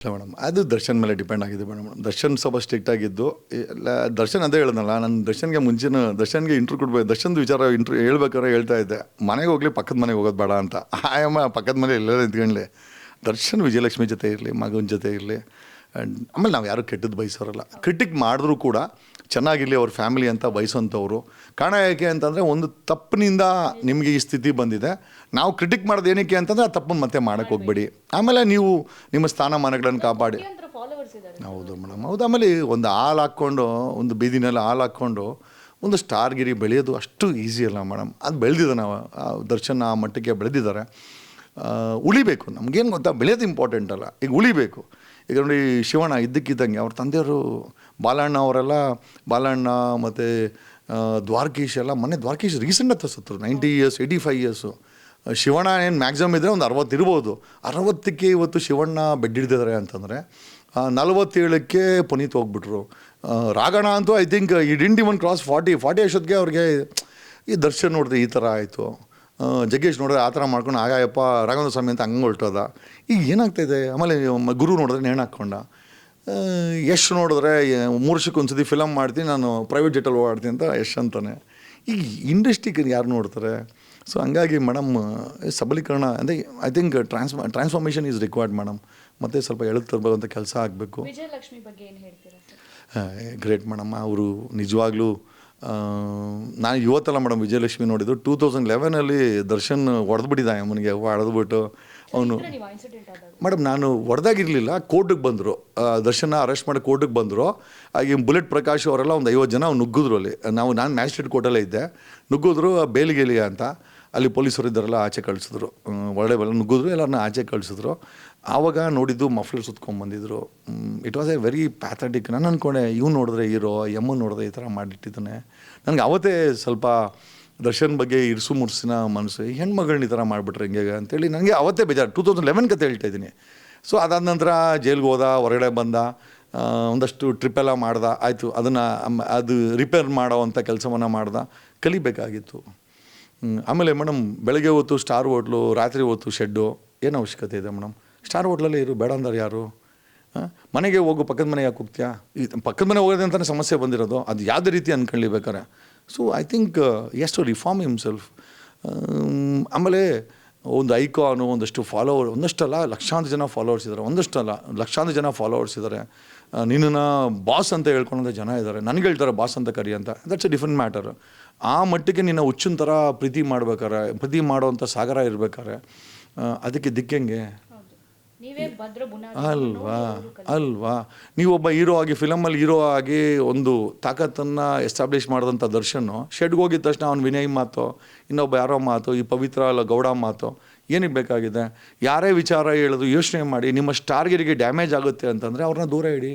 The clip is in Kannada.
ಇಲ್ಲ ಮೇಡಮ್. ಅದು ದರ್ಶನ್ ಮೇಲೆ ಡಿಪೆಂಡ್ ಆಗಿದೆ ಮೇಡಮ್. ದರ್ಶನ್ ಸ್ವಲ್ಪ ಸ್ಟ್ರಿಕ್ಟ್ ಆಗಿದ್ದು ಎಲ್ಲ ದರ್ಶನ್ ಅದೇ ಹೇಳ್ದಲ್ಲ, ನಾನು ದರ್ಶನ್ಗೆ ಮುಂಚಿನ, ದರ್ಶನ್ಗೆ ಇಂಟ್ರ್ ಕೊಡ್ಬೇಕು, ದರ್ಶನ್ದು ವಿಚಾರ ಇಂಟ್ರ್ ಹೇಳ್ಬೇಕಾದ್ರೆ ಹೇಳ್ತಾ ಇದ್ದೆ. ಮನೆಗೆ ಹೋಗ್ಲಿ, ಪಕ್ಕದ ಮನೆಗೆ ಹೋಗೋದು ಬೇಡ ಅಂತ. ಆಯಮ್ಮ, ಪಕ್ಕದ ಮನೆ ಎಲ್ಲರೂ ನಿಂತ್ಕೊಂಡ್ಲಿ. ದರ್ಶನ್ ವಿಜಯಲಕ್ಷ್ಮಿ ಜೊತೆ ಇರಲಿ, ಮಗನ ಜೊತೆ ಇರಲಿ. ಆ್ಯಂಡ್ ಆಮೇಲೆ ನಾವು ಯಾರು ಕೆಟ್ಟದ್ದು ಬಯಸೋರಲ್ಲ. ಕ್ರಿಟಿಕ್ ಮಾಡಿದ್ರೂ ಕೂಡ ಚೆನ್ನಾಗಿರಲಿ ಅವ್ರ ಫ್ಯಾಮಿಲಿ ಅಂತ ಬಯಸೋಂಥವ್ರು. ಕಾರಣ ಯಾಕೆ ಅಂತಂದರೆ ಒಂದು ತಪ್ಪಿನಿಂದ ನಿಮಗೆ ಈ ಸ್ಥಿತಿ ಬಂದಿದೆ. ನಾವು ಕ್ರಿಟಿಕ್ ಮಾಡೋದು ಏನಕ್ಕೆ ಅಂತಂದರೆ ಆ ತಪ್ಪನ್ನು ಮತ್ತೆ ಮಾಡೋಕ್ಕೆ ಹೋಗ್ಬೇಡಿ. ಆಮೇಲೆ ನೀವು ನಿಮ್ಮ ಸ್ಥಾನಮಾನಗಳನ್ನು ಕಾಪಾಡಿ. ಹೌದು ಮೇಡಮ್. ಹೌದು ಆಮೇಲೆ ಒಂದು ಹಾಲು ಹಾಕ್ಕೊಂಡು ಒಂದು ಬೀದಿನಲ್ಲಿ ಹಾಲು ಹಾಕ್ಕೊಂಡು ಒಂದು ಸ್ಟಾರ್ಗಿರಿ ಬೆಳೆಯೋದು ಅಷ್ಟು ಈಸಿ ಅಲ್ಲ ಮೇಡಮ್. ಅದು ಬೆಳೆದಿದೆ ನಾವು. ದರ್ಶನ್ ಆ ಮಟ್ಟಕ್ಕೆ ಬೆಳೆದಿದ್ದಾರೆ. ಉಳಿಬೇಕು. ನಮಗೇನು ಗೊತ್ತಾ? ಬೆಳೆಯೋದು ಇಂಪಾರ್ಟೆಂಟ್ ಅಲ್ಲ. ಈಗ ಉಳಿಬೇಕು. ಈಗ ನೋಡಿ ಶಿವಣ್ಣ ಇದ್ದಕ್ಕಿದ್ದಂಗೆ ಅವ್ರ ತಂದೆಯವರು ಬಾಲಣ್ಣ ಅವರೆಲ್ಲ ಬಾಲಣ್ಣ ಮತ್ತು ದ್ವಾರಕೀಶ್ ಎಲ್ಲ ಮೊನ್ನೆ ದ್ವಾರಕೀಶ್ ರೀಸೆಂಟ್ ಹತ್ತ ಸತ್ರು ninety years eighty five years Shivanna ಏನು ಮ್ಯಾಕ್ಸಿಮಮ್ ಇದ್ದರೆ ಒಂದು ಅರವತ್ತು ಇರ್ಬೋದು. ಅರವತ್ತಕ್ಕೆ ಇವತ್ತು ಶಿವಣ್ಣ ಬೆಡ್ ಹಿಡಿದಿದ್ದಾರೆ ಅಂತಂದರೆ ನಲವತ್ತೇಳಕ್ಕೆ ಪುನೀತ್ ಹೋಗ್ಬಿಟ್ರು. ರಾಗಣ ಅಂತೂ ಐ ಥಿಂಕ್ ಈ ಡಿಂಟ್ ಒನ್ ಕ್ರಾಸ್ ಫಾರ್ಟಿ ಫಾರ್ಟಿ ಅಷ್ಟೊತ್ತಿಗೆ ಅವ್ರಿಗೆ ಈ ದರ್ಶನ್ ನೋಡಿದೆ ಈ ಥರ ಆಯಿತು. ಜಗ್ಗೇಶ್ ನೋಡಿದ್ರೆ ಆ ಥರ ಮಾಡ್ಕೊಂಡು ಆಗಾಯಪ್ಪ ರಾಘವೇಂದ್ರ ಸ್ವಾಮಿ ಅಂತ ಹಂಗೆ ಹೊರಟೋದ? ಈಗ ಏನಾಗ್ತಾಯಿದೆ ಆಮೇಲೆ ಗುರು ನೋಡಿದ್ರೆ ನೇಣು ಹಾಕ್ಕೊಂಡ ಯಶ್ ನೋಡಿದ್ರೆ ಮೂರು ವರ್ಷಕ್ಕೆ ಒಂದು ಸತಿ ಫಿಲಮ್ ಮಾಡ್ತೀನಿ ನಾನು ಪ್ರೈವೇಟ್ ಜೆಟಲ್ಲಿ ಓಡಾಡ್ತೀನಿ ಅಂತ ಯಶ್ ಅಂತಾನೆ. ಈಗ ಇಂಡಸ್ಟ್ರಿಗೆ ಯಾರು ನೋಡ್ತಾರೆ? ಸೊ ಹಂಗಾಗಿ ಮೇಡಮ್ ಸಬಲೀಕರಣ ಅಂದರೆ I think trans transformation is required madam ಮತ್ತು ಸ್ವಲ್ಪ ಎಳೆದು ತರಬೇಕಂತ ಕೆಲಸ ಆಗಬೇಕು. ವಿಜಯಲಕ್ಷ್ಮಿ ಬಗ್ಗೆ ಏನು ಹೇಳ್ತೀರಾ ಸರ್? ಗ್ರೇಟ್ ಮೇಡಮ್ ಅವರು ನಿಜವಾಗ್ಲೂ ನಾನು ಇವತ್ತಲ್ಲ ಮೇಡಮ್ ವಿಜಯಲಕ್ಷ್ಮಿ ನೋಡಿದ್ದು. ಟೂ ತೌಸಂಡ್ ಲೆವೆನಲ್ಲಿ ದರ್ಶನ್ ಹೊಡೆದ್ಬಿಟ್ಟಿದ್ದ ಅಮ್ಮನಿಗೆ ಹೊಡೆದ್ಬಿಟ್ಟು ಅವನು ಮೇಡಮ್ ನಾನು ಹೊಡೆದಾಗಿರಲಿಲ್ಲ ಕೋರ್ಟಿಗೆ ಬಂದರು. ದರ್ಶನ ಅರೆಸ್ಟ್ ಮಾಡಿ ಕೋರ್ಟಿಗೆ ಬಂದರು. ಹಾಗೆ ಬುಲೆಟ್ ಪ್ರಕಾಶ್ ಅವರೆಲ್ಲ ಒಂದು ಐವತ್ತು ಜನ ನುಗ್ಗಿದ್ರು ಅಲ್ಲಿ. ನಾವು ನಾನು ಮ್ಯಾಜಿಸ್ಟ್ರೇಟ್ ಕೋರ್ಟಲ್ಲೇ ಇದ್ದೆ. ನುಗ್ಗಿದ್ರು ಬೇಲಿಗೆಲಿಗೆ ಅಂತ. ಅಲ್ಲಿ ಪೊಲೀಸರು ಇದ್ದಾರಲ್ಲ, ಆಚೆ ಕಳಿಸಿದ್ರು. ಒಳ್ಳೆ ಬೆಲ್ಲ ನುಗ್ಗಿದ್ರು ಎಲ್ಲರನ್ನ ಆಚೆ ಕಳಿಸಿದ್ರು. ಆವಾಗ ನೋಡಿದ್ದು muffler ಸುತ್ಕೊಂಡ್ಬಂದಿದ್ರು it was a very pathetic ನಾನು ಅಂದ್ಕೊಂಡೆ ಇವ್ನು ನೋಡಿದ್ರೆ ಹೀರೋ ಎಮ್ಮು ನೋಡಿದ್ರೆ ಈ ಥರ ಮಾಡಿಟ್ಟಿದ್ದಾನೆ ನನಗೆ ಅವತ್ತೇ ಸ್ವಲ್ಪ ದರ್ಶನ್ ಬಗ್ಗೆ ಇರಿಸು ಮುರ್ಸಿನ ಮನಸ್ಸು, ಈ ಹೆಣ್ಮಗಳನ್ನ ಈ ಥರ ಮಾಡಿಬಿಟ್ರೆ ಹಿಂಗೆ ಅಂತೇಳಿ ನನಗೆ ಅವತ್ತೇ ಬೇಜಾರು ಟೂ ತೌಸಂಡ್ ಲೆವೆನ್ ಕತೆ ಹೇಳ್ತಾ ಇದ್ದೀನಿ. ಸೊ ಅದಾದ ನಂತರ ಜೈಲ್ಗೆ ಹೋದ, ಹೊರಗಡೆ ಬಂದ ಒಂದಷ್ಟು ಟ್ರಿಪ್ಪೆಲ್ಲ ಮಾಡ್ದೆ, ಆಯಿತು. ಅದನ್ನು ಅದು ರಿಪೇರ್ ಮಾಡೋ ಅಂಥ ಕೆಲಸವನ್ನು ಮಾಡ್ದೆ, ಕಲಿಬೇಕಾಗಿತ್ತು. ಆಮೇಲೆ ಮೇಡಮ್, ಬೆಳಗ್ಗೆ ಹೊತ್ತು ಸ್ಟಾರ್ ಹೋಟ್ಲು, ರಾತ್ರಿ ಹೊತ್ತು ಶೆಡ್ಡು, ಏನು ಅವಶ್ಯಕತೆ ಇದೆ ಮೇಡಮ್? ಸ್ಟಾರ್ ಹೋಟ್ಲಲ್ಲಿ ಇರು, ಬೇಡ ಅಂದ್ರೆ ಯಾರು? ಮನೆಗೆ ಹೋಗು, ಪಕ್ಕದ ಮನೆ ಯಾಕೆ ಹೋಗ್ತೀಯಾ? ಈ ಪಕ್ಕದ ಮನೆ ಹೋಗೋದೇ ಅಂತಲೇ ಸಮಸ್ಯೆ ಬಂದಿರೋದು, ಅದು ಯಾವುದೇ ರೀತಿ ಅಂದ್ಕೊಳ್ಳಿ ಬೇಕಾರೆ ಸೊ ಐ ಥಿಂಕ್ ಎಷ್ಟು ರಿಫಾರ್ಮ್ ಹಿಮ್ಸೆಲ್ಫ್ ಆಮೇಲೆ ಒಂದು ಐಕಾನು, ಒಂದಷ್ಟು ಫಾಲೋವರ್ ಒಂದಷ್ಟಲ್ಲ, ಲಕ್ಷಾಂತರ ಜನ ಫಾಲೋವರ್ಸ್ ಇದ್ದಾರೆ, ಒಂದಷ್ಟಲ್ಲ, ಲಕ್ಷಾಂತರ ಜನ ಫಾಲೋವರ್ಸ್ ಇದ್ದಾರೆ. ನಿನ್ನನ್ನು ಬಾಸ್ ಅಂತ ಹೇಳ್ಕೊಂಡಂಥ ಜನ ಇದ್ದಾರೆ ನನಗೆ ಹೇಳ್ತಾರೆ ಬಾಸ್ ಅಂತ ಕರಿ ಅಂತ. ದಟ್ಸ್ ಎ ಡಿಫ್ರೆಂಟ್ ಮ್ಯಾಟರ್ ಆ ಮಟ್ಟಿಗೆ ನಿನ್ನ ಹುಚ್ಚಿನ ಥರ ಪ್ರೀತಿ ಮಾಡ್ಬೇಕಾರೆ, ಪ್ರೀತಿ ಮಾಡೋವಂಥ ಸಾಗರ ಇರ್ಬೇಕಾರೆ ಅದಕ್ಕೆ ದಿಕ್ಕಂಗೆ ಹೌದು ನೀವೇ ಭದ್ರ ಬುನಾದಿ ಅಲ್ವಾ? ಅಲ್ವಾ? ನೀವೊಬ್ಬ ಹೀರೋ ಆಗಿ ಫಿಲಮಲ್ಲಿ ಹೀರೋ ಆಗಿ ಒಂದು ತಾಕತ್ತನ್ನು ಎಸ್ಟಾಬ್ಲಿಷ್ ಮಾಡಿದಂಥ ದರ್ಶನ್ ಶೆಡ್ಗೆ ಹೋಗಿದ ತಕ್ಷಣ ಅವ್ನು ವಿನಯ್ ಮಾತು ಇನ್ನೊಬ್ಬ ಯಾರೋ ಮಾತು ಈ ಪವಿತ್ರ ಅಲ್ಲ ಗೌಡ ಮಾತು ಏನಕ್ಕೆ ಬೇಕಾಗಿದೆ? ಯಾರೇ ವಿಚಾರ ಹೇಳೋದು ಯೋಚನೆ ಮಾಡಿ ನಿಮ್ಮ ಸ್ಟಾರ್ಗಿರಿಗೆ ಡ್ಯಾಮೇಜ್ ಆಗುತ್ತೆ ಅಂತಂದರೆ ಅವ್ರನ್ನ ದೂರ ಇಡಿ.